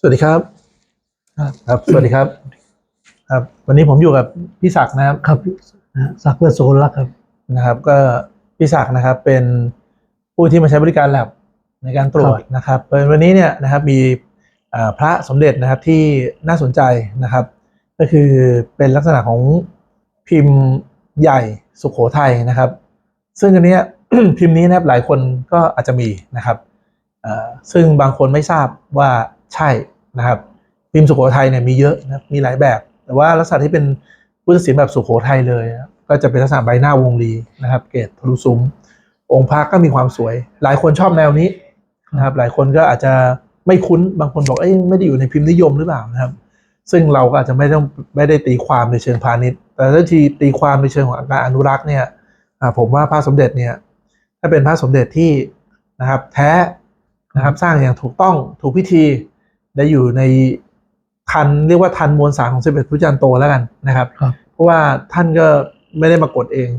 สวัสดีครับ ครับ สวัสดีครับ ครับ วันนี้ผมอยู่กับพี่ศักดิ์นะครับครับนะฮะสักเพื่อโซนรักครับนะครับ ก็พี่ศักดิ์นะครับเป็นผู้ที่มาใช้บริการแลบในการตรวจนะครับเปิดวันนี้เนี่ยนะครับมีอ่าพระสมเด็จนะครับที่น่าสนใจนะครับ ก็คือเป็นลักษณะของพิมพ์ใหญ่สุขโขทัยนะครับ ซึ่งอันเนี้ยพิมพ์นี้นะครับหลายคนก็อาจจะมีนะครับเอ่อซึ่งบางคนไม่ทราบว่า ใช่นะครับพิมพ์สุโขทัยเนี่ยมีเยอะนะมีหลายแบบ แต่ว่าลักษณะที่เป็นพุทธศิลป์แบบสุโขทัยเลยนะก็จะเป็นลักษณะใบหน้าวงรีนะครับ เกตทะลุซุ้มองค์พระก็มีความสวย หลายคนชอบแนวนี้นะครับ หลายคนก็อาจจะไม่คุ้นบางคนบอกเอ้ยไม่ได้อยู่ในพิมพ์นิยมหรือเปล่านะครับ ซึ่งเราก็อาจจะไม่ต้องไม่ได้ตีความในเชิงพาณิชย์ แต่ถ้าทีตีความในเชิงของการอนุรักษ์เนี่ยผมว่าพระสมเด็จเนี่ยถ้าเป็นพระสมเด็จที่นะครับแท้นะครับสร้างอย่างถูกต้องถูกพิธี ได้อยู่ในทันเรียกว่าทันมวลสารของสมเด็จพระจันทร์โตแล้วกันนะครับครับ เพราะว่าท่านก็ไม่ได้มากดเอง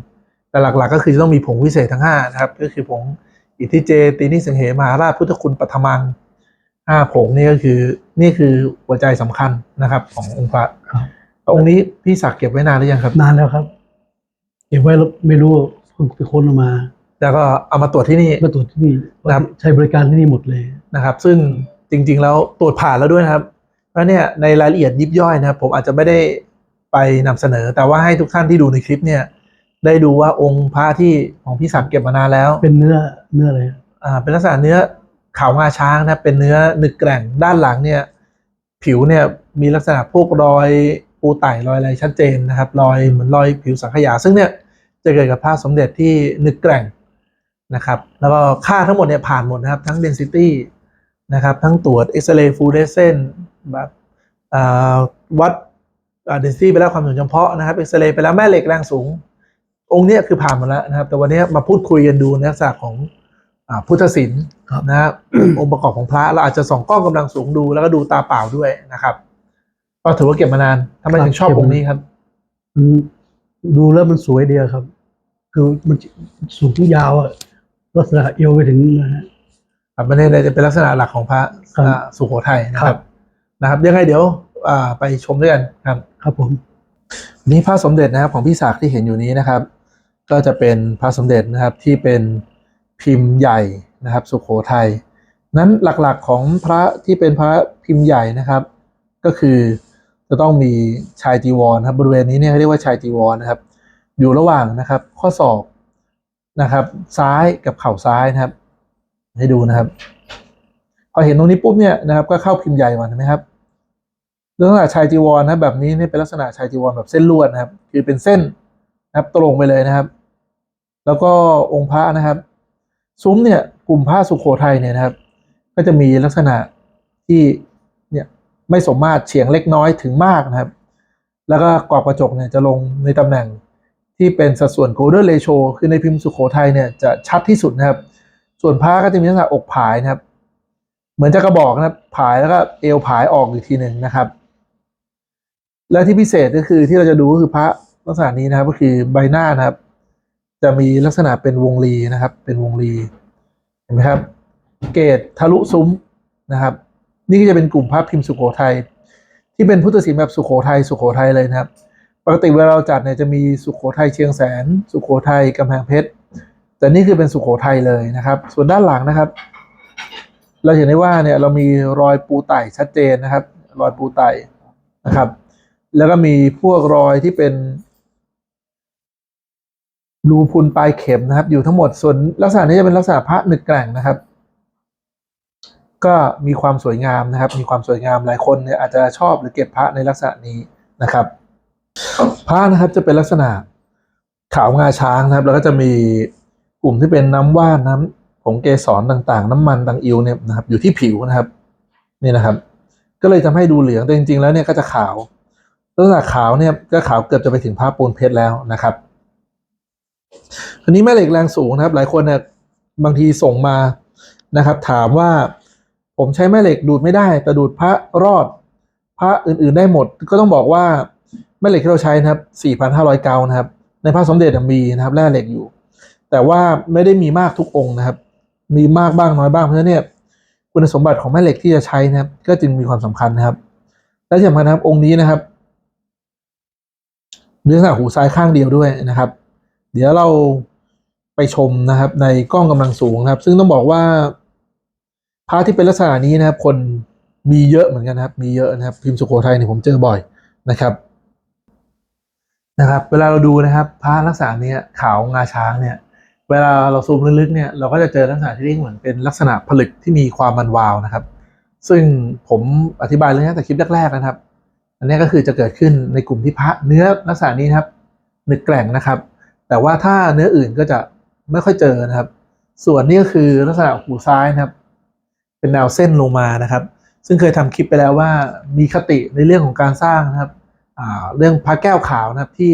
แต่หลักๆ ก็คือจะต้องมีผงวิเศษทั้งห้านะครับ ก็คือผงอิทธิเจตีนิสังเหมหาราชพุทธคุณปัทมังห้าผงนี่ก็คือนี่คือหัวใจสำคัญนะครับ ขององค์พระครับองค์นี้พี่ศักดิ์เก็บไว้นานหรือยังครับ นานแล้วครับ เก็บไว้แล้วไม่รู้เพิ่งไปค้นออกมา แล้วก็เอามาตรวจที่นี่ก็ตรวจที่นี่ครับใช้บริการที่นี่หมดเลยนะครับ ซึ่ง จริง ๆ แล้วตรวจผ่านแล้วด้วยนะครับเพราะเนี่ยในรายละเอียดยิบย่อยนะครับผมอาจจะไม่ได้ไปนำเสนอ แต่ว่าให้ทุกท่านที่ดูในคลิปเนี่ย ได้ดูว่าองค์พระที่ของพี่ศักดิ์เก็บมานานแล้ว เป็นเนื้อเนื้ออะไรอ่าเป็นลักษณะเนื้อขาวงาช้างนะครับเป็นเนื้อหนึกแกร่งด้านหลังเนี่ยผิวเนี่ยมีลักษณะพวกรอยปูไต่รอยอะไรชัดเจนนะครับรอยเหมือนรอยผิวสังขยา ซึ่งเนี่ยจะเกิดกับผ้าสมเด็จที่หนึกแกร่งนะครับ แล้วก็ค่าทั้งหมดเนี่ยผ่านหมดนะครับ ทั้ง density นะครับ ทั้งตรวจ X-ray fluorescence แบบวัดอ่า density ไปแล้วความสูงเฉพาะนะครับ X-ray ไปแล้วแม่เหล็กแรงสูง องค์นี้คือผ่านมดแล้วนะครับ แต่วันนี้มาพูดคุยกันดูในลักษณะของอพุทธศิลป์นะครับองค์ประกอบของพระเราอาจจะส่องกล้องกำลังสูงดูแล้วก็ดูตาเปล่าด้วยนะครับก็ถือว่าเก็บมานานทำไมถึงชอบองค์นี้ครับดูแล้วมันสวยเดียวครับ คือมันสูงยาวอะลักษณะเอวไปถึงนะฮะ ครับไม่ได้จะเป็นลักษณะหลักของพระครับอ่าสุโขทัยนะคครัรับบนะครับ ยังไงเดี๋ยวอ่าไปชมด้วยกันครับ ครับผม นี่พระสมเด็จนะครับของพี่ศักดิ์ที่เห็นอยู่นี้นะครับ ก็จะเป็นพระสมเด็จนะครับที่เป็นพิมพ์ใหญ่นะครับ สุโขทัยนั้นหลักๆของพระที่เป็นพระพิมพ์ใหญ่นะครับ ก็คือจะต้องมีชายจีวรครับบริเวณนี้เนี่ยเขาเรียกว่าชายจีวรนะครับ อยู่ระหว่างนะครับ ข้อศอกนะครับ ซ้ายกับเข่าซ้ายนะครับ ให้ดูนะครับ พอเห็นตรงนี้ปุ๊บเนี่ยนะครับ ก็เข้าพิมพ์ใหญ่มาเห็นไหมครับลักษณะชายจีวรนะบแบบนี้นี่เป็นลักษณะชายจีวรแบบเส้นลวดนะครับ คือเป็นเส้นนะครับตรงไปเลยนะครับ แล้วก็องค์พระนะครับ ซุ้มเนี่ยกลุ่มผ้าสุโขทัยเนี่ยนะครับ ก็จะมีลักษณะที่เนี่ยไม่สมมาตรเฉียงเล็กน้อยถึงมากนะครับ แล้วก็กรอบกระจกเนี่ยจะลงในตำแหน่งที่เป็นสัดส่วน golden ratio คือในพิมพ์สุโขทัยเนี่ยจะชัดที่สุดนะครับ ส่วนผ้าก็จะมีลักษณะอกผายนะครับ เหมือนจะกระบอกนะครับผายแล้วก็เอวผายออกอีกทีหนึ่งนะครับ และที่พิเศษก็คือที่เราจะดูก็คือพระลักษณะนี้นะครับ ก็คือใบหน้านะครับ จะมีลักษณะเป็นวงรีนะครับ เป็นวงรีเห็นไหมครับ เกตทะลุซุ้มนะครับ นี่ก็จะเป็นกลุ่มพระพิมพ์สุโขทัยที่เป็นพุทธศิลป์แบบสุโขทัยสุโขทัยเลยนะครับ ปกติเวลาเราจัดเนี่ยจะมีสุโขทัยเชียงแสน สุโขทัยกำแพงเพชร แต่นี่คือเป็นสุโขทัยเลยนะครับ ส่วนด้านหลังนะครับ เราเห็นได้ว่าเนี่ยเรามีรอยปูไต่ชัดเจนนะครับ รอยปูไต่นะครับ แล้วก็มีพวกรอยที่เป็นรูพุนปลายเข็มนะครับ อยู่ทั้งหมดส่วนลักษณะนี้จะเป็นลักษณะพระหนึกแกร่งนะครับ ก็มีความสวยงามนะครับ มีความสวยงามหลายคนเนี่ยอาจจะชอบหรือเก็บพระในลักษณะนี้นะครับพระนะครับจะเป็นลักษณะขาวงาช้างนะครับ แล้วก็จะมี กลุ่มที่เป็นน้ำว่านน้ำผงเกสรต่างๆ น้ำมันต่างอิวเนี่ยนะครับอยู่ที่ผิวนะครับนี่นะครับ ก็เลยทำให้ดูเหลืองแต่จริงๆแล้วเนี่ยก็จะขาวลักษณะขาวเนี่ยก็ขาวเกือบจะไปถึงผ้าปูนเพชรแล้วนะครับอันนี้แม่เหล็กแรงสูงนะครับ หลายคนเนี่ยบางทีส่งมานะครับ ถามว่าผมใช้แม่เหล็กดูดไม่ได้ แต่ดูดพระรอดพระอื่นๆได้หมด ก็ต้องบอกว่าแม่เหล็กที่เราใช้นะครับ 4,500 เกานะครับ ในพระสมเด็จมีนะครับแร่เหล็กอยู่ แต่ว่าไม่ได้มีมากทุกองค์นะครับ มีมากบ้างน้อยบ้างเพราะฉะนั้นเนี่ยคุณสมบัติของแม่เหล็กที่จะใช้นะครับ ก็จึงมีความสำคัญนะครับ และที่สำคัญนะครับองค์นี้นะครับมีลักษณะหูซ้ายข้างเดียวด้วยนะครับ เดี๋ยวเราไปชมนะครับ ในกล้องกำลังสูงนะครับ ซึ่งต้องบอกว่าพระที่เป็นลักษณะนี้นะครับ คนมีเยอะเหมือนกันนะครับ มีเยอะนะครับ พิมพ์สุโขทัยเนี่ยผมเจอบ่อยนะครับนะครับ เวลาเราดูนะครับพระลักษณะเนี้ยขาวงาช้างเนี่ย เวลาเราซูมลึกๆเนี่ยเราก็จะเจอลักษณะที่เรียกเหมือนเป็นลักษณะผลึกที่มีความมันวาวนะครับ ซึ่งผมอธิบายเรื่องนี้แต่คลิปแรกๆนะครับ อันนี้ก็คือจะเกิดขึ้นในกลุ่มที่พระเนื้อลักษณะนี้นะครับหนึกแกร่งนะครับ แต่ว่าถ้าเนื้ออื่นก็จะไม่ค่อยเจอนะครับ ส่วนนี้ก็คือลักษณะหูซ้ายนะครับ เป็นแนวเส้นลงมานะครับ ซึ่งเคยทำคลิปไปแล้วว่ามีคติในเรื่องของการสร้างนะครับเรื่องพระแก้วขาวนะครับที่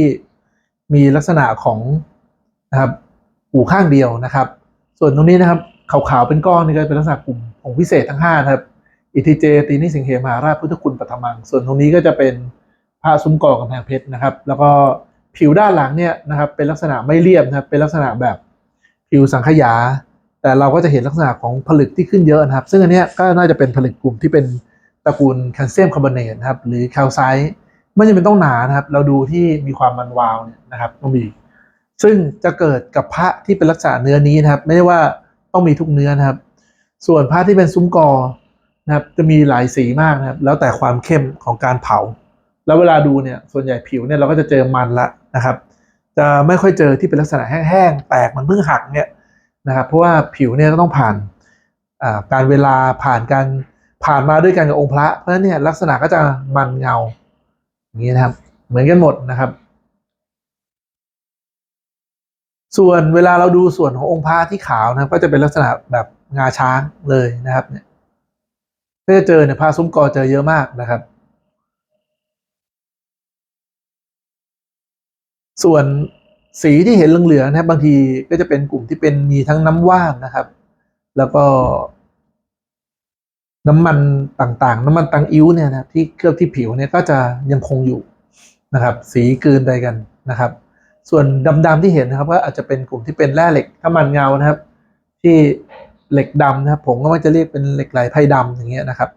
มีลักษณะของนะครับ หูข้างเดียวนะครับ ส่วนตรงนี้นะครับขาวๆเป็นก้อนนี่ก็เป็นลักษณะกลุ่มของพิเศษทั้งห้านะครับอิทิเจตีนิสิงเหมหาราชพุทธคุณปัทมัง ส่วนตรงนี้ก็จะเป็นผ้าซุ้มกอกำแพงเพชรนะครับ แล้วก็ผิวด้านหลังเนี่ยนะครับเป็นลักษณะไม่เรียบนะครับเป็นลักษณะแบบผิวสังขยา แต่เราก็จะเห็นลักษณะของผลึกที่ขึ้นเยอะนะครับ ซึ่งอันนี้ก็น่าจะเป็นผลึกกลุ่มที่เป็นตระกูลแคลเซียมคาร์บอเนตนะครับหรือแคลไซต์ไม่จำเป็นต้องหนานะครับ เราดูที่มีความมันวาวเนี่ยนะครับต้องมี ซึ่งจะเกิดกับพระที่เป็นลักษณะเนื้อนี้นะครับ ไม่ได้ว่าต้องมีทุกเนื้อนะครับ ส่วนพระที่เป็นซุ้มกอนะครับจะมีหลายสีมากนะครับ แล้วแต่ความเข้มของการเผา แล้วเวลาดูเนี่ยส่วนใหญ่ผิวเนี่ยเราก็จะเจอมันละนะครับ จะไม่ค่อยเจอที่เป็นลักษณะแห้งๆแตกมันเพิ่งหักเนี่ยนะครับ เพราะว่าผิวเนี่ยก็ต้องผ่านอ่าการเวลาผ่านการผ่านมาด้วยกันกับองค์พระ เพราะฉะนั้นเนี่ยลักษณะก็จะมันเงาอย่างนี้นะครับ เหมือนกันหมดนะครับ ส่วนเวลาเราดูส่วนขององค์พระที่ขาวนะครับก็จะเป็นลักษณะแบบงาช้างเลยนะครับเนี่ยก็จะเจอเนี่ยพาซุ้มกอเจอเยอะมากนะครับ ส่วนสีที่เห็นเหลืองๆนะครับบางทีก็จะเป็นกลุ่มที่เป็นมีทั้งน้ำว่านนะครับ แล้วก็ น้ำมันต่างๆ น้ำมันตังอิ้วเนี่ยนะครับที่เคลือบที่ผิวเนี่ยก็จะยังคงอยู่นะครับ สีกลืนไปกันนะครับ ส่วนดำๆที่เห็นนะครับก็อาจจะเป็นกลุ่มที่เป็นแร่เหล็กถ้ามันเงานะครับ ที่เหล็กดำนะครับ ผมก็มักจะเรียกเป็นเหล็กไหลไพ่ดำอย่างเงี้ยนะครับ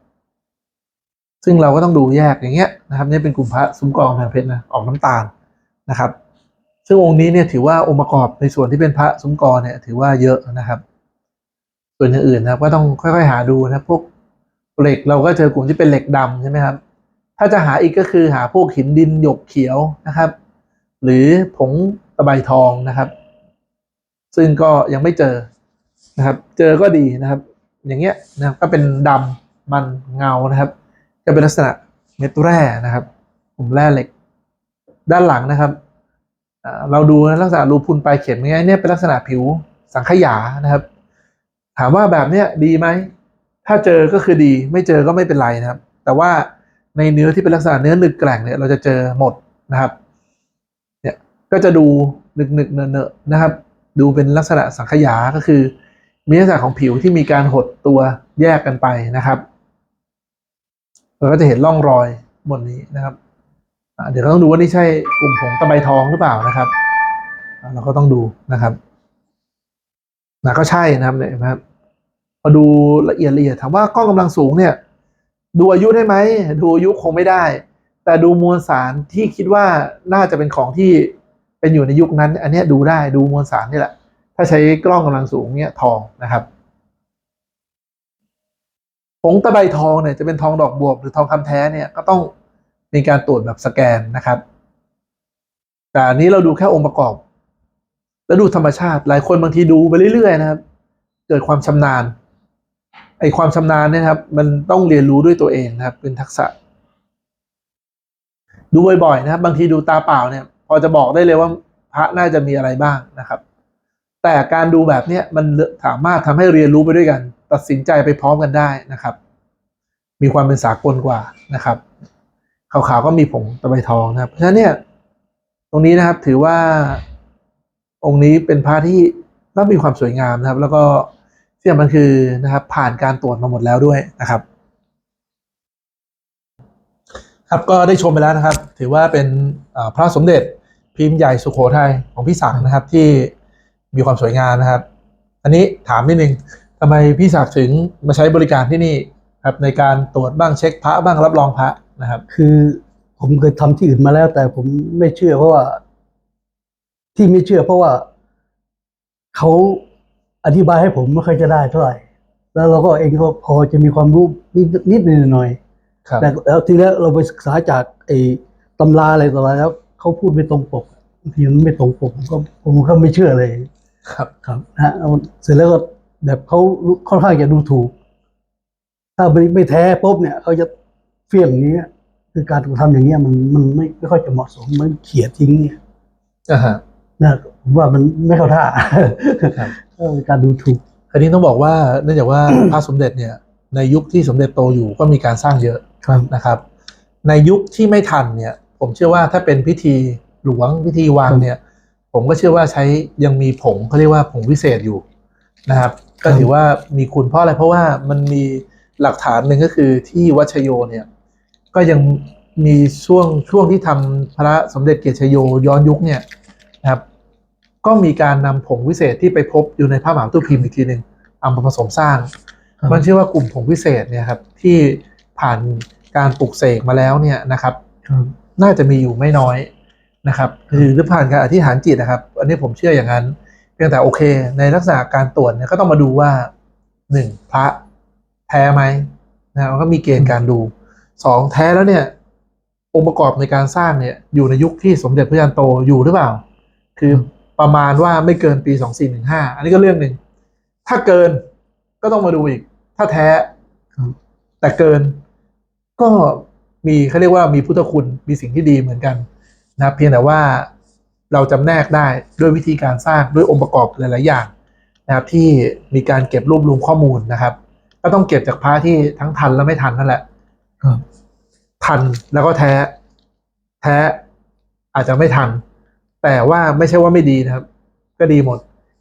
ซึ่งเราก็ต้องดูแยกอย่างเงี้ยนะครับนี่เป็นกลุ่มพระซุ้มกองแผงเพชรนะออกน้ำตาลนะครับ ซึ่งองค์นี้เนี่ยถือว่าองค์ประกอบในส่วนที่เป็นพระซุ้มกอเนี่ยถือว่าเยอะนะครับ ส่วนอย่างอื่นนะครับ ก็ต้องค่อย ๆ หาดูนะพวกเหล็กเราก็เจอกลุ่มที่เป็นเหล็กดำใช่ไหมครับ ถ้าจะหาอีกก็คือหาพวกหินดินหยกเขียวนะครับ หรือผงตะไบทองนะครับ ซึ่งก็ยังไม่เจอนะครับ เจอก็ดีนะครับ อย่างเงี้ยนะครับก็เป็นดำมันเงานะครับก็เป็นลักษณะเม็ดแร่นะครับกลุ่มแร่เหล็ก ด้านหลังนะครับเราดูนะลักษณะรูพุนปลายเข็มเนี่ยเนี่ยเป็นลักษณะผิวสังขยานะครับ ถามว่าแบบเนี้ยดีไหมถ้าเจอก็คือดีไม่เจอก็ไม่เป็นไรนะครับ แต่ว่าในเนื้อที่เป็นลักษณะเนื้อหนึกแกร่งเนี่ยเราจะเจอหมดนะครับ จะดูหนึกหนึกๆเนอะนะๆนะครับ ดูเป็นลักษณะสังขยาก็คือ มีลักษณะของผิวที่มีการหดตัวแยกกันไปนะครับเราก็จะเห็นร่องรอยบนนี้นะครับเดี๋ยวเราต้องดูว่านี่ใช่กลุ่มผงตะไบทองหรือเปล่านะครับเราก็ต้องดูนะครับนะก็ใช่นะครับเนี่ยนะครับพอดูละเอียดละเอียดถามว่ากล้องกำลังสูงเนี่ย ดูอายุได้ไหมดูอายุคงไม่ได้ แต่ดูมวลสารที่คิดว่าน่าจะเป็นของที่ เป็นอยู่ในยุคนั้น อันนี้ดูได้ดูมวลสารนี่แหละ ถ้าใช้กล้องกำลังสูงเนี่ยทองนะครับผงตะไบทองเนี่ยจะเป็นทองดอกบวบหรือทองคำแท้เนี่ยก็ต้องมีการตรวจแบบสแกนนะครับ แต่อันนี้เราดูแค่องค์ประกอบ แล้วดูธรรมชาติ หลายคนบางทีดูไปเรื่อยๆนะครับ เกิดความชำนาญไอความชำนาญเนี่ยครับ มันต้องเรียนรู้ด้วยตัวเองนะครับ เป็นทักษะ ดูบ่อยๆนะครับ บางทีดูตาเปล่าเนี่ย พอจะบอกได้เลยว่าพระน่าจะมีอะไรบ้างนะครับ แต่การดูแบบเนี้ยมันสามารถทำให้เรียนรู้ไปด้วยกัน ตัดสินใจไปพร้อมกันได้นะครับ มีความเป็นสากลกว่านะครับขาวๆก็มีผงตะไบทองนะครับ เพราะฉะนั้นเนี่ยตรงนี้นะครับถือว่าองค์นี้เป็นพระที่ก็มีความสวยงามนะครับ แล้วก็ที่สำคัญคือนะครับ ผ่านการตรวจมาหมดแล้วด้วยนะครับ ครับก็ได้ชมไปแล้วนะครับ ถือว่าเป็นพระสมเด็จพิมพ์ใหญ่สุโขทัยของพี่สังนะครับที่มีความสวยงามนะครับ อันนี้ถามนิดนึงทำำไมพี่ศักดิ์ถึงมาใช้บริการที่นี่ครับในการตรวจบ้างเช็คพระบ้างรับรองพระนะครับ คือผมเคยทำที่อื่นมาแล้ว แต่ผมไม่เชื่อเพราะว่า ที่ไม่เชื่อเพราะว่าเขาอธิบายให้ผมไม่ค่อยจะได้เท่าไหร่ แล้วเราก็เองก็พอจะมีความรู้นิดนิดหน่อยๆ ครับ แต่แล้วทีนี้เราไปศึกษาจากไอ้ตำราอะไรต่ออะไรแล้วเขาพูดไม่ตรงปกบางทีมันไม่ตรงปกผมก็ผมก็ไม่เชื่อเลย ครับครับนะฮะเอาเสร็จแล้วก็แบบเขาค่อนข้างจะดูถูก ถ้าไม่ไม่แท้ปุ๊บเนี่ยเขาจะเฟี้ยงอย่างเงี้ยคือการกระทำอย่างเงี้ยมันมันไม่ไม่ค่อยจะเหมาะสมมันเขี่ยทิ้งเนี่ยอ่าฮะนะผมว่ามันไม่เข้าท่าครับเออการดูถูก อันนี้ต้องบอกว่าเนื่องจากว่า พระสมเด็จเนี่ยในยุคที่สมเด็จโตอยู่ก็มีการสร้างเยอะ ครับนะครับ ในยุคที่ไม่ทันเนี่ย ผมเชื่อว่าถ้าเป็นพิธีหลวงพิธีวางเนี่ย ผมก็เชื่อว่าใช้ยังมีผงเขาเรียกว่าผงวิเศษอยู่นะครับ ก็ถือว่ามีคุณเพราะอะไรเพราะว่ามันมีหลักฐานหนึ่งก็คือที่วัชโยเนี่ย ก็ยังมีช่วงช่วงที่ทำพระสมเด็จเกียรติชโยย้อนยุคเนี่ยนะครับ ก็มีการนำผงวิเศษที่ไปพบอยู่ในพระมหาตู้พิมพ์อีกทีหนึ่งเอามาผสมสร้างมันเชื่อว่ากลุ่มผงวิเศษเนี่ยครับที่ผ่าน การปลุกเสกมาแล้วเนี่ยนะครับครับ น่าจะมีอยู่ไม่น้อยนะครับคือหรือผ่านการอธิษฐานจิตนะครับ อันนี้ผมเชื่ออย่างนั้น เพียงแต่โอเค ในลักษณะการตรวจเนี่ยก็ต้องมาดูว่าหนึ่งพระแท้ไหมนะครับมันก็มีเกณฑ์การดูสองแท้แล้วเนี่ย องค์ประกอบในการสร้างเนี่ย อยู่ในยุคที่สมเด็จพระจันทร์โตอยู่หรือเปล่า คือประมาณว่าไม่เกินปีสองสี่หนึ่งห้าอันนี้ก็เรื่องหนึ่งถ้าเกินก็ต้องมาดูอีก ถ้าแท้ครับแต่เกิน ก็มีเขาเรียกว่ามีพุทธคุณมีสิ่งที่ดีเหมือนกันนะครับเพียงแต่ว่าเราจำแนกได้ด้วยวิธีการสร้างด้วยองค์ประกอบหลาย ๆ อย่างนะครับที่มีการเก็บรวบรวมข้อมูลนะครับ ก็ต้องเก็บจากพระที่ทั้งทันและไม่ทันนั่นแหละครับทันแล้วก็แท้ แท้อาจจะไม่ทัน แต่ว่าไม่ใช่ว่าไม่ดีนะครับ ก็ดีหมด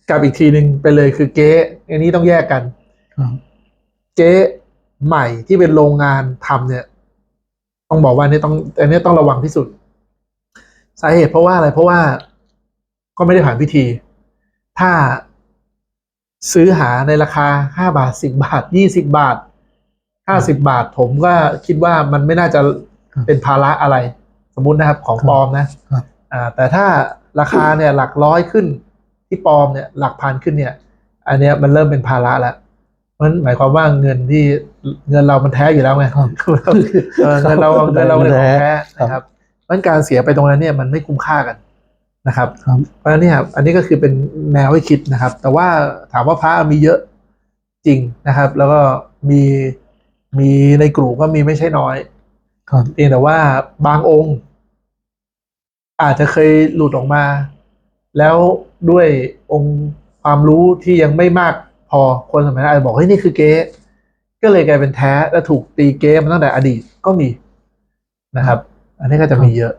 กับอีกทีหนึ่งไปเลยคือเก๊อันนี้ต้องแยกกันครับเจ๊ ใหม่ที่เป็นโรงงานทำเนี่ย ต้องบอกว่าอันนี้ต้องอันนี้ต้องระวังที่สุด สาเหตุเพราะว่าอะไรเพราะว่าก็ไม่ได้ผ่านพิธี ถ้าซื้อหาในราคาห้าบาทสิบาทยี่สิบาทห้าสิบาท ผมก็คิดว่ามันไม่น่าจะครับเป็นภาระอะไร สมมุตินะครับของครับปลอมนะครับอ่าแต่ถ้าราคาเนี่ยหลักร้อยขึ้นที่ปลอมเนี่ยหลักพันขึ้นเนี่ย อันเนี้ยมันเริ่มเป็นภาระแล้ว เพราะฉะนั้นหมายความว่าเงินที่เงินเรามันแท้อยู่แล้วไงครับเออเงินเราเงินเราเป็นของแท้ครับนะครับเพราะฉะนั้นการเสียไปตรงนั้นเนี่ยมันไม่คุ้มค่ากันนะครับครับเพราะฉะนั้นเนี่ยอันนี้ก็คือเป็นแนวให้คิดนะครับ แต่ว่าถามว่าพระมีเยอะจริงนะครับ แล้วก็มีมีในกลุ่มก็มีไม่ใช่น้อยครับเพียงแต่ว่าบางองค์ อาจจะเคยหลุดออกมา แล้วด้วยองค์ความรู้ที่ยังไม่มากพ อคนสมัยนั้นอาจจะบอกเฮ้ยนี่คือเก๊ก็เลยกลายเป็นแท้และถูกตีเก๊มาตั้งแต่อดีตก็มีนะครับ อันนี้ก็จะมีเยอะ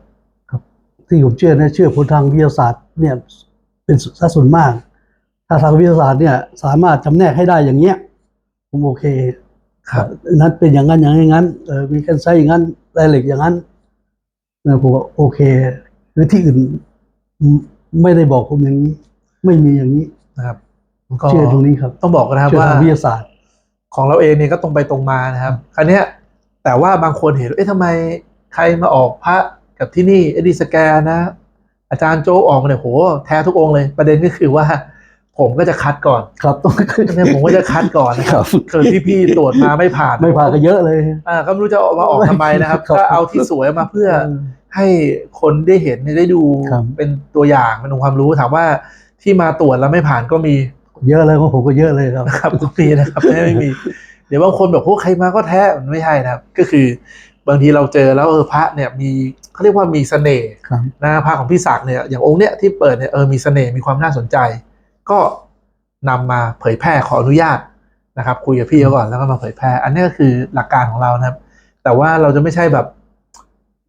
ที่ผมเชื่อนะเชื่อผลทางวิทยาศาสตร์เนี่ยเป็นสัดส่วนมาก ถ้าทางวิทยาศาสตร์เนี่ยสามารถจำแนกให้ได้อย่างเงี้ยผมโอเคครับนั้นเป็นอย่างนั้นอย่างนี้อย่างนั้นเออมีกันไซต์อย่างนั้นรายละเอียดอย่างนั้นเออผมว่าโอเคหรือที่อื่นไม่ไม่ได้บอกผมอย่างนี้ ไม่มีอย่างนี้นะครับก็ เชื่อตรงนี้ครับต้องบอกนะครับเชื่อว่าทางวิทยาศาสตร์ ของเราเองเนี่ยก็ตรงไปตรงมานะครับคราวเนี้ยแต่ว่าบางคนเห็นเอ๊ะทำไมใครมาออกพระกับที่นี่เอดีสแกนนะ อาจารย์โจออกมาเนี่ยโหแท้ทุกองค์เลย ประเด็นก็คือว่า ผมก็จะคัดก่อน ครับต้องเนี่ยผมก็จะคัดก่อนนะคครัรับบคือที่พี่ตรวจมาไม่ผ่านไม่ผ่านก็เยอะเลยอ่าก็ไม่รู้จะออกมาออกทำไมนะครับครับก็เอาที่สวยมาเพื่อเออให้คนได้เห็นได้ดูครับเป็นตัวอย่างเป็นองค์ความรู้ถามว่าที่มาตรวจแล้วไม่ผ่านก็มี เยอะเลยของผมก็เยอะเลยครับนะครับก็มีนะครับไม่ไม่มี เดี๋ยวบางคนแบบพวกใครมาก็แท้มันไม่ใช่นะครับ ก็คือบางทีเราเจอแล้วเออพระเนี่ยมีเขาเรียกว่ามีเสน่ห์ครับนะพระของพี่ศักดิ์เนี่ยอย่างองค์เนี้ยที่เปิดเนี่ยเออมีเสน่ห์มีความน่าสนใจ ก็นำมาเผยแพร่ขออนุญาตนะครับ คุยกับพี่เขาก่อนแล้วก็มาเผยแพร่ อันนี้ก็คือหลักการของเรานะครับ แต่ว่าเราจะไม่ใช่แบบ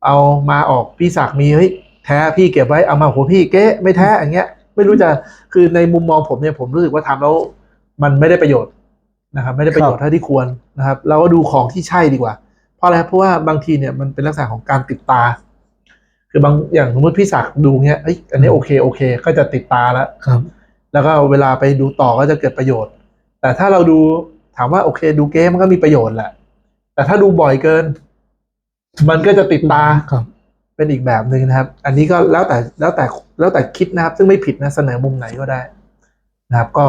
เอามาออกพี่ศักดิ์มีเฮ้ยแท้พี่เก็บไว้เอามาโหพี่เก๊ไม่แท้อย่างเงี้ย ไม่รู้จะคือในมุมมองผมเนี่ยผมรู้สึกว่าทำแล้ว มันไม่ได้ประโยชน์นะครับ ไม่ได้ประโยชน์เท่าที่ควรนะครับ เราก็ดูของที่ใช่ดีกว่า เพราะอะไรเพราะว่าบางทีเนี่ยมันเป็นลักษณะของการติดตา คือบางอย่างสมมติพี่ศักดิ์ดูเงี้ยเอ้ยอันนี้โอเคโอเค ก็จะติดตาแล้วครับ แล้วก็เวลาไปดูต่อก็จะเกิดประโยชน์ แต่ถ้าเราดูถามว่าโอเค ดูเกมมันก็มีประโยชน์แหละ แต่ถ้าดูบ่อยเกิน มันก็จะติดตาครับ เป็นอีกแบบหนึ่งนะครับ อันนี้ก็แล้วแต่แล้วแต่แล้วแต่คิดนะครับ ซึ่งไม่ผิดนะเสนอมุมไหนก็ได้นะครับก็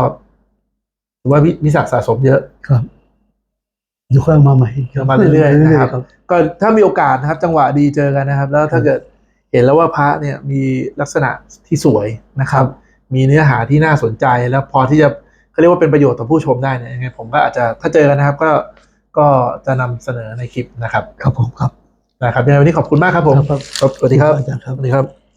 ถือว่าวิวิสักสะสมเยอะครับเดี๋ยวค่อยเอามาใหม่เอามาเรื่อยๆนะครับครับก็ถ้ามีโอกาสนะครับ จังหวะดีเจอกันนะครับ แล้วถ้าเกิดเห็นแล้วว่าพระเนี่ยมีลักษณะที่สวยนะครับ มีเนื้อหาที่น่าสนใจแล้วพอที่จะเขาเรียกว่าเป็นประโยชน์ต่อผู้ชมได้เนี่ยยังไงผมก็อาจจะถ้าเจอกันนะครับ ก็ก็จะนำเสนอในคลิปนะครับ ครับผมครับ นะครับยังไงวันนี้ขอบคุณมากครับผมครับครับสวัสดีครับอาจารย์ครับสวัสดีครับ